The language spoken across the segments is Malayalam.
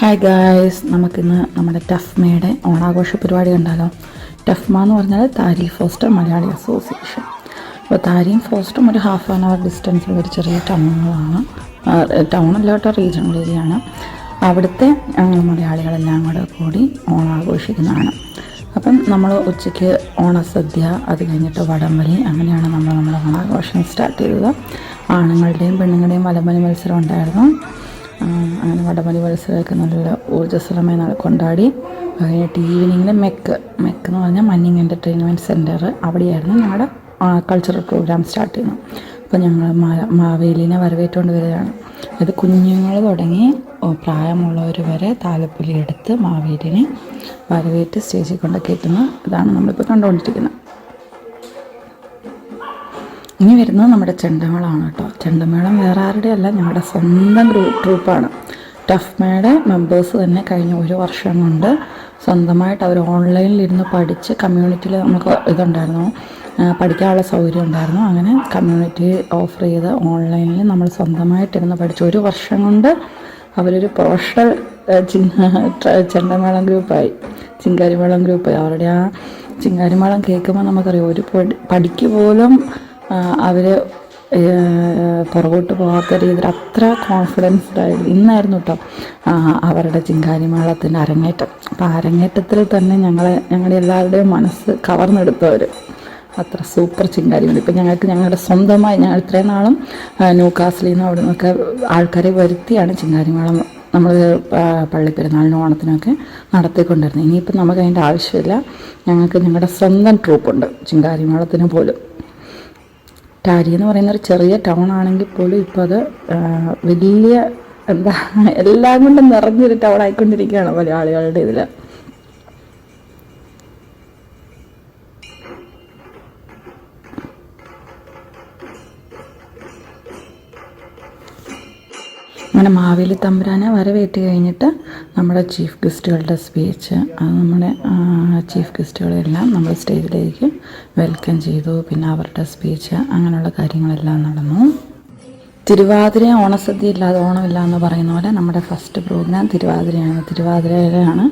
ഹായ് ഗായ്സ് നമുക്കിന്ന് നമ്മുടെ ടഫ്മയുടെ ഓണാഘോഷ പരിപാടി കണ്ടാലോ? ടഫ്മ എന്ന് പറഞ്ഞാൽ താരി ഫോസ്റ്റർ മലയാളി അസോസിയേഷൻ അപ്പോൾ താരിയും ഫോസ്റ്ററും ഒരു ഹാഫ് ആൻ അവർ ഡിസ്റ്റൻസിൽ ഒരു ചെറിയ ടൗണുകളാണ്. ടൗൺ അല്ലാത്ത റീജിയണൽ ഏരിയയാണ് അവിടുത്തെ ഞങ്ങൾ മലയാളികളെല്ലാം കൂടെ കൂടി ഓണാഘോഷിക്കുന്നതാണ്. അപ്പം നമ്മൾ ഉച്ചയ്ക്ക് ഓണസദ്യ അത് കഴിഞ്ഞിട്ട് വടംവലി അങ്ങനെയാണ് നമ്മൾ നമ്മുടെ ഓണാഘോഷം സ്റ്റാർട്ട് ചെയ്തത്. ആണുങ്ങളുടെയും പെണ്ണുങ്ങളുടെയും വലംവലി മത്സരം ഉണ്ടായിരുന്നു. അങ്ങനെ വടമലി മത്സരമൊക്കെ നല്ല ഊർജസ്വലമായി കൊണ്ടാടി. കഴിഞ്ഞിട്ട് ഈവനിങ്ങിൽ മെക്ക് മെക്ക് എന്ന് പറഞ്ഞാൽ മഞ്ഞിങ് എന്റർടൈൻമെന്റ് സെന്റർ അവിടെയായിരുന്നു ഞങ്ങളുടെ കൾച്ചറൽ പ്രോഗ്രാം സ്റ്റാർട്ട് ചെയ്യുന്നത്. അപ്പോൾ ഞങ്ങൾ മാവേലിനെ വരവേറ്റുകൊണ്ട് വരികയാണ്. അത് കുഞ്ഞുങ്ങൾ തുടങ്ങി പ്രായമുള്ളവർ വരെ താലപ്പൊലി എടുത്ത് മാവേലിനെ വരവേറ്റ് സ്റ്റേജിൽ കൊണ്ടൊക്കെ എത്തുന്നു ഇതാണ് നമ്മളിപ്പോൾ കണ്ടുകൊണ്ടിരിക്കുന്നത്. ഇനി വരുന്നത് നമ്മുടെ ചെണ്ടമേളമാണ് കേട്ടോ. ചെണ്ടമേളം വേറെ ആരുടെ അല്ല ഞങ്ങളുടെ സ്വന്തം ഗ്രൂപ്പ് ട്രൂപ്പാണ് ടഫ്മയുടെ മെമ്പേഴ്സ് തന്നെ കഴിഞ്ഞ ഒരു വർഷം കൊണ്ട് സ്വന്തമായിട്ട് അവർ ഓൺലൈനിൽ ഇരുന്ന് പഠിച്ച് കമ്മ്യൂണിറ്റിയിൽ നമുക്ക് ഇതുണ്ടായിരുന്നു. പഠിക്കാനുള്ള സൗകര്യം ഉണ്ടായിരുന്നു. അങ്ങനെ കമ്മ്യൂണിറ്റി ഓഫർ ചെയ്ത് ഓൺലൈനിൽ നമ്മൾ സ്വന്തമായിട്ടിരുന്ന് പഠിച്ചു. ഒരു വർഷം കൊണ്ട് അവരൊരു പ്രൊഫഷണൽ ചെണ്ടമേളം ഗ്രൂപ്പായി. ചിങ്കാരിമേളം ഗ്രൂപ്പായി. അവരുടെ ആ ചിങ്കാരിമേളം കേൾക്കുമ്പോൾ നമുക്കറിയാം ഒരു പഠി പഠിക്ക് പോലും അവർ പുറകോട്ട് പോകാത്ത രീതിയിൽ അത്ര ആയി ഇന്നായിരുന്നു കേട്ടോ അവരുടെ ചിങ്കാരിമേളത്തിന്റെ അരങ്ങേറ്റം. അപ്പോൾ അരങ്ങേറ്റത്തിൽ തന്നെ ഞങ്ങളെ ഞങ്ങളുടെ എല്ലാവരുടെയും മനസ്സ് കവർന്നെടുത്തവർ അത്ര സൂപ്പർ ചിങ്കാരിമേളം ഇപ്പം ഞങ്ങൾക്ക് ഞങ്ങളുടെ സ്വന്തമായി ഞങ്ങൾ ഇത്രയും നാളും ന്യൂകാസിലിൽ നിന്ന് അവിടെ നിന്നൊക്കെ ആൾക്കാരെ വരുത്തിയാണ് ചിങ്കാരിമേളം നമ്മൾ പള്ളിപ്പെരുന്നാളിനും ഓണത്തിനൊക്കെ നടത്തിക്കൊണ്ടിരുന്നത്. ഇനിയിപ്പം നമുക്ക് അതിന്റെ ആവശ്യമില്ല. ഞങ്ങൾക്ക് ഞങ്ങളുടെ സ്വന്തം ട്രൂപ്പുണ്ട് ചിങ്കാരിമേളത്തിന് പോലും. ടാരി എന്ന് പറയുന്ന ഒരു ചെറിയ ടൗൺ ആണെങ്കിൽ പോലും ഇപ്പോൾ അത് വലിയ എന്താ എല്ലാം കൊണ്ടും നിറഞ്ഞൊരു ടൗൺ ആയിക്കൊണ്ടിരിക്കുകയാണ് മലയാളികളുടെ ഇതിൽ അങ്ങനെ മാവേലി തമ്പുരാനെ വരവേറ്റ് കഴിഞ്ഞിട്ട് നമ്മുടെ ചീഫ് ഗസ്റ്റുകളുടെ സ്പീച്ച് അത് നമ്മുടെ ചീഫ് ഗസ്റ്റുകളെല്ലാം നമ്മൾ സ്റ്റേജിലേക്ക് വെൽക്കം ചെയ്തു. പിന്നെ അവരുടെ സ്പീച്ച് അങ്ങനെയുള്ള കാര്യങ്ങളെല്ലാം നടന്നു. തിരുവാതിര ഓണസദ്യ ഇല്ലാതെ ഓണമില്ല എന്ന് പറയുന്ന പോലെ നമ്മുടെ ഫസ്റ്റ് പ്രോഗ്രാം തിരുവാതിരയാണ്. തിരുവാതിരയിലാണ്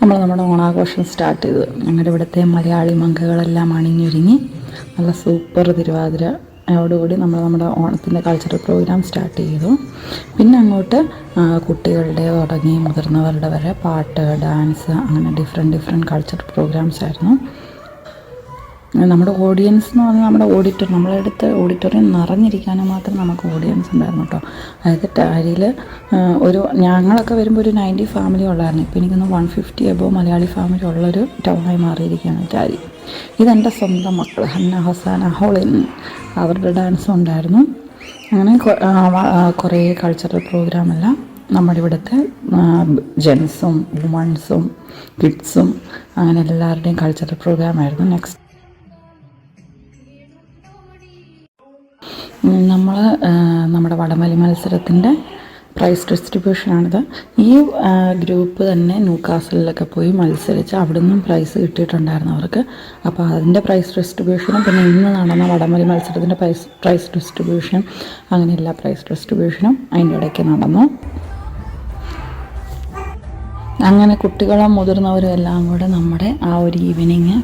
നമ്മൾ നമ്മുടെ ഓണാഘോഷം സ്റ്റാർട്ട് ചെയ്തത്. ഞങ്ങളുടെ ഇവിടുത്തെ മലയാളി മങ്കകളെല്ലാം അണിഞ്ഞൊരുങ്ങി. നല്ല സൂപ്പർ തിരുവാതിര യോടുകൂടി നമ്മൾ നമ്മുടെ ഓണത്തിന്റെ കൾച്ചറൽ പ്രോഗ്രാം സ്റ്റാർട്ട് ചെയ്തു. പിന്നെ അങ്ങോട്ട് കുട്ടികളുടെ തുടങ്ങി മുതിർന്നവരുടെ വരെ പാട്ട് ഡാൻസ് അങ്ങനെ ഡിഫറെന്റ് ഡിഫറെന്റ് കൾച്ചറൽ പ്രോഗ്രാംസ് ആയിരുന്നു. നമ്മുടെ ഓഡിയൻസ് എന്ന് പറഞ്ഞാൽ നമ്മുടെ ഓഡിറ്റോറിയം നമ്മളെടുത്ത് ഓഡിറ്റോറിയം നിറഞ്ഞിരിക്കാനും മാത്രം നമുക്ക് ഓഡിയൻസ് ഉണ്ടായിരുന്നു കേട്ടോ അതായത് ടാരിയിൽ ഒരു ഞങ്ങളൊക്കെ വരുമ്പോൾ ഒരു നയന്റി ഫാമിലി ഉള്ളായിരുന്നു. ഇപ്പോൾ എനിക്കൊന്ന് one fifty above Malayali family ഉള്ളൊരു ടൗണായി മാറിയിരിക്കുകയാണ് ടാരി ഇതെന്റെ സ്വന്തം മക്കൾ ഹന്ന ഹസാന ഹോളിൻ അവരുടെ ഡാൻസും ഉണ്ടായിരുന്നു. അങ്ങനെ കുറേ കൾച്ചറൽ പ്രോഗ്രാമെല്ലാം നമ്മുടെ ഇവിടുത്തെ ജെൻസും വുമൺസും കിഡ്സും അങ്ങനെ എല്ലാവരുടെയും കൾച്ചറൽ പ്രോഗ്രാമായിരുന്നു നെക്സ്റ്റ് നമ്മുടെ വടമലി മത്സരത്തിന്റെ പ്രൈസ് ഡിസ്ട്രിബ്യൂഷനാണിത് ഈ ഗ്രൂപ്പ് തന്നെ ന്യൂക്കാസലിലൊക്കെ പോയി മത്സരിച്ച് അവിടെ നിന്നും പ്രൈസ് കിട്ടിയിട്ടുണ്ടായിരുന്നു അവർക്ക്. അപ്പോൾ അതിന്റെ പ്രൈസ് ഡിസ്ട്രിബ്യൂഷനും പിന്നെ ഇന്ന് നടന്ന വടമലി മത്സരത്തിന്റെ പ്രൈസ് പ്രൈസ് ഡിസ്ട്രിബ്യൂഷൻ അങ്ങനെ എല്ലാ പ്രൈസ് ഡിസ്ട്രിബ്യൂഷനും അതിന്റെ ഇടയ്ക്ക് നടന്നു. അങ്ങനെ കുട്ടികളും മുതിർന്നവരും എല്ലാം കൂടെ നമ്മുടെ ആ ഒരു ഈവനിങ്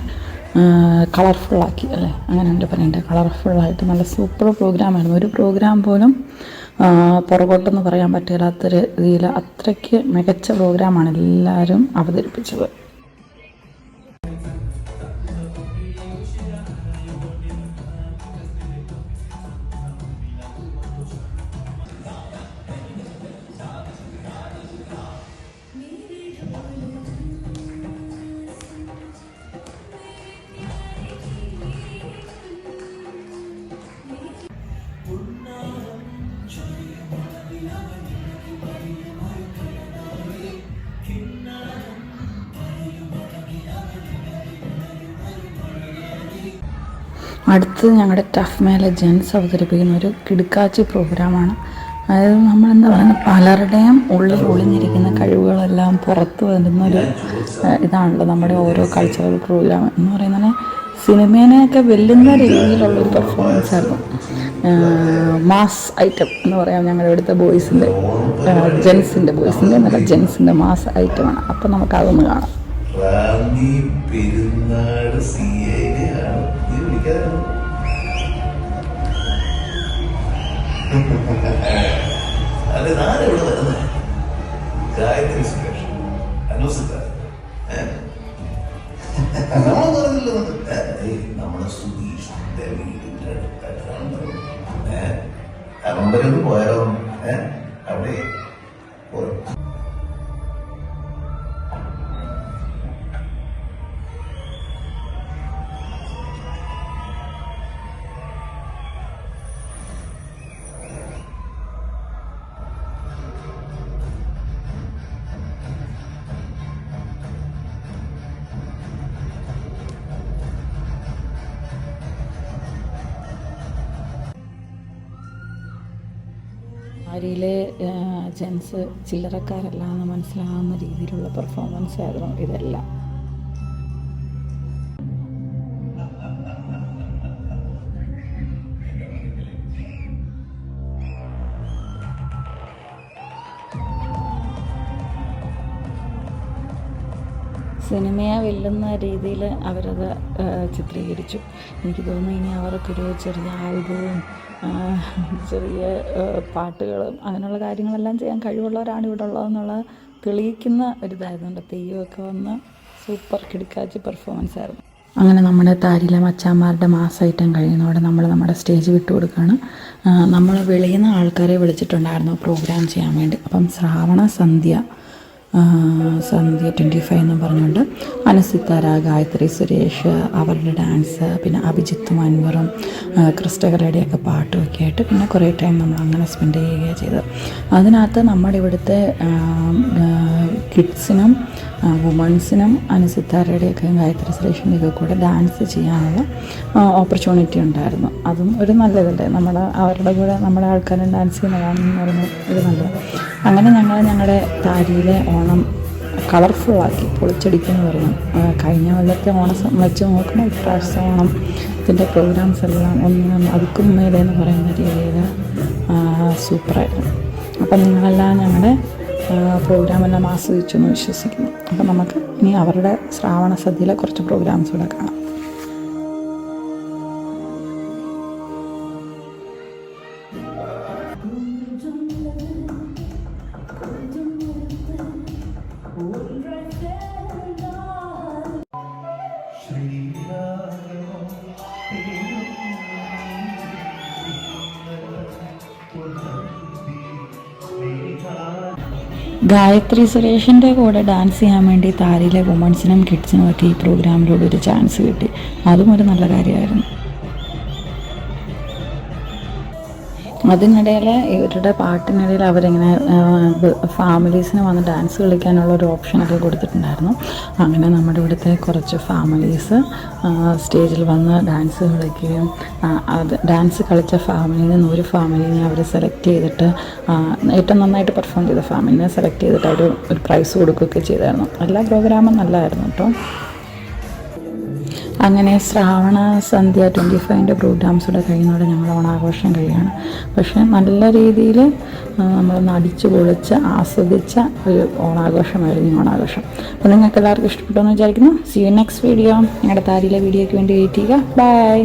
കളർഫുള്ളാക്കി അല്ലേ? അങ്ങനെ ഉണ്ട് പറയണ്ടേ? കളർഫുള്ളായിട്ട് നല്ല സൂപ്പർ പ്രോഗ്രാമായിരുന്നു ഒരു പ്രോഗ്രാം പോലും പുറകോട്ടെന്ന് പറയാൻ പറ്റില്ലാത്ത രീതിയിൽ അത്രയ്ക്ക് മികച്ച പ്രോഗ്രാമാണ് എല്ലാവരും അവതരിപ്പിച്ചത്. അടുത്തത് ഞങ്ങളുടെ ടഫ് മേലെ ജെൻസ് അവതരിപ്പിക്കുന്ന ഒരു കിടുക്കാച്ചി പ്രോഗ്രാമാണ് അതായത് നമ്മളെന്താ പറയുന്നത് പലരുടെയും ഉള്ളിൽ ഒളിഞ്ഞിരിക്കുന്ന കഴിവുകളെല്ലാം പുറത്തു വരുന്ന ഒരു ഇതാണല്ലോ നമ്മുടെ ഓരോ കൾച്ചറൽ പ്രോഗ്രാം എന്ന് പറയുന്നത് സിനിമേനെയൊക്കെ വെല്ലുന്ന രീതിയിലുള്ളൊരു പെർഫോമൻസ് ആയിരുന്നു. മാസ് ഐറ്റം എന്ന് പറയാം ഞങ്ങളുടെ ഇവിടുത്തെ ബോയ്സിന്റെ ജെൻസിന്റെ ബോയ്സിന്റെ എന്നല്ല ജെൻസിന്റെ മാസ് ഐറ്റമാണ്. അപ്പം നമുക്കതൊന്ന് കാണാം. സി നീ വിളിക്കാറുണ്ട് അതെ ഞാനെവിടെ വരുന്നത് ഗായത്രി സുരേഷ്. അനുസിത നമ്മൾ പറഞ്ഞില്ല നമ്മുടെ സുധീഷ് വീടിന്റെ അവിടെ ഒന്ന് പോയാലോ? അവിടെ. പോയോ ആരിയിലെ ജെൻസ് ചില്ലറക്കാരല്ല എന്ന് മനസ്സിലാകുന്ന രീതിയിലുള്ള പെർഫോമൻസ് ആയിരുന്നു ഇതെല്ലാം. സിനിമയെ വെല്ലുന്ന രീതിയിൽ അവരത് ചിത്രീകരിച്ചു. എനിക്ക് തോന്നുന്നു ഇനി അവർക്കൊരു ചെറിയ ആൽബവും ചെറിയ പാട്ടുകളും അങ്ങനെയുള്ള കാര്യങ്ങളെല്ലാം ചെയ്യാൻ കഴിവുള്ളവരാണ് ഇവിടെ ഉള്ളതെന്നുള്ളത് തെളിയിക്കുന്ന ഒരിതായിരുന്നുണ്ട് തെയ്യമൊക്കെ വന്ന് സൂപ്പർ കിടക്കാച്ചി പെർഫോമൻസ് ആയിരുന്നു. അങ്ങനെ നമ്മുടെ താരിലെ മച്ചാന്മാരുടെ മാസമായിട്ടും കഴിയുന്നതോടെ നമ്മൾ നമ്മുടെ സ്റ്റേജ് വിട്ടു കൊടുക്കുകയാണ്. നമ്മൾ വെളിയിൽ നിന്ന് ആൾക്കാരെ വിളിച്ചിട്ടുണ്ടായിരുന്നു പ്രോഗ്രാം ചെയ്യാൻ വേണ്ടി. അപ്പം ശ്രാവണ സന്ധ്യ സന്ധ്യ ട്വന്റി ഫൈവ് എന്ന് പറഞ്ഞുകൊണ്ട് അനസിത്താര ഗായത്രി സുരേഷ് അവരുടെ ഡാൻസ് പിന്നെ അഭിജിത്തും അൻവറും ക്രിസ്റ്റകരയുടെയൊക്കെ പാട്ടുമൊക്കെ ആയിട്ട് പിന്നെ കുറേ ടൈം നമ്മൾ അങ്ങനെ സ്പെൻഡ് ചെയ്യുകയാണ് ചെയ്തത്. അതിനകത്ത് നമ്മുടെ ഇവിടുത്തെ കിഡ്സിനും വുമൺസിനും അനുസിത്താരയുടെയൊക്കെ ഗായത്രി സുരേഷിന്റെയൊക്കെ കൂടെ ഡാൻസ് ചെയ്യാനുള്ള ഓപ്പർച്യൂണിറ്റി ഉണ്ടായിരുന്നു. അതും ഒരു നല്ലതല്ലേ? നമ്മുടെ അവരുടെ കൂടെ നമ്മുടെ ആൾക്കാരും ഡാൻസ് ചെയ്യുന്നതാണെന്ന് പറയുന്നത് ഒരു നല്ലത്. അങ്ങനെ ഞങ്ങൾ ഞങ്ങളുടെ താരിയിലെ ഓണം കളർഫുള്ളാക്കി പൊളിച്ചടിക്കുന്നു പറഞ്ഞു കഴിഞ്ഞ കൊല്ലത്തെ ഓണം വെച്ച് നോക്കുമ്പോൾ ഇപ്രാവശ്യത്തെ ഓണം ഇതിന്റെ പ്രോഗ്രാംസ് എല്ലാം ഒന്നും അതുക്കും മേലെ എന്ന് പറയുന്ന രീതിയിൽ സൂപ്പറായിരുന്നു. അപ്പം നിങ്ങളെല്ലാം ഞങ്ങളുടെ പ്രോഗ്രാമെല്ലാം ആസ്വദിച്ചു എന്ന് വിശ്വസിക്കുന്നു. അപ്പം നമുക്ക് ഇനി അവരുടെ ശ്രാവണ സദ്യയിലെ കുറച്ച് പ്രോഗ്രാംസ് കൂടെ കാണാം. ഗായത്രി സുരേഷിന്റെ കൂടെ ഡാൻസ് ചെയ്യാൻ വേണ്ടി താരിയിലെ വുമൺസിനും കിഡ്സിനും ഒക്കെ ഈ പ്രോഗ്രാമിലൂടെ ഒരു ചാൻസ് കിട്ടി. അതും ഒരു നല്ല കാര്യമായിരുന്നു. അതിനിടയിൽ ഇവരുടെ പാട്ടിനിടയിൽ അവരിങ്ങനെ ഫാമിലീസിന് വന്ന് ഡാൻസ് കളിക്കാനുള്ള ഒരു ഓപ്ഷനൊക്കെ കൊടുത്തിട്ടുണ്ടായിരുന്നു. അങ്ങനെ നമ്മുടെ ഇവിടുത്തെ കുറച്ച് ഫാമിലീസ് സ്റ്റേജിൽ വന്ന് ഡാൻസ് കളിക്കുകയും അത് ഡാൻസ് കളിച്ച ഫാമിലിയിൽ നിന്ന് ഒരു ഫാമിലിനെ അവർ സെലക്ട് ചെയ്തിട്ട് ഏറ്റവും നന്നായിട്ട് പെർഫോം ചെയ്ത ഫാമിലിനെ സെലക്ട് ചെയ്തിട്ട് അവർ ഒരു പ്രൈസ് കൊടുക്കുകയൊക്കെ ചെയ്തായിരുന്നു. എല്ലാ പ്രോഗ്രാമും നല്ലതായിരുന്നു കേട്ടോ. അങ്ങനെ ശ്രാവണ സന്ധ്യ ട്വന്റി ഫൈവിന്റെ പ്രോഗ്രാംസൂടെ കഴിയുന്നതോടെ ഞങ്ങൾ ഓണാഘോഷം കഴിയുകയാണ് പക്ഷേ നല്ല രീതിയിൽ നമ്മൾ നടിച്ച് പൊളിച്ച് ആസ്വദിച്ച ഒരു ഓണാഘോഷമായിരുന്നു ഓണാഘോഷം. അപ്പോൾ നിങ്ങൾക്ക് എല്ലാവർക്കും ഇഷ്ടപ്പെട്ടു എന്ന് വിചാരിക്കുന്നു. സി യു നെക്സ്റ്റ് വീഡിയോ ഞങ്ങളുടെ താരിയിലെ വീഡിയോയ്ക്ക് വേണ്ടി വെയിറ്റ് ചെയ്യുക. ബൈ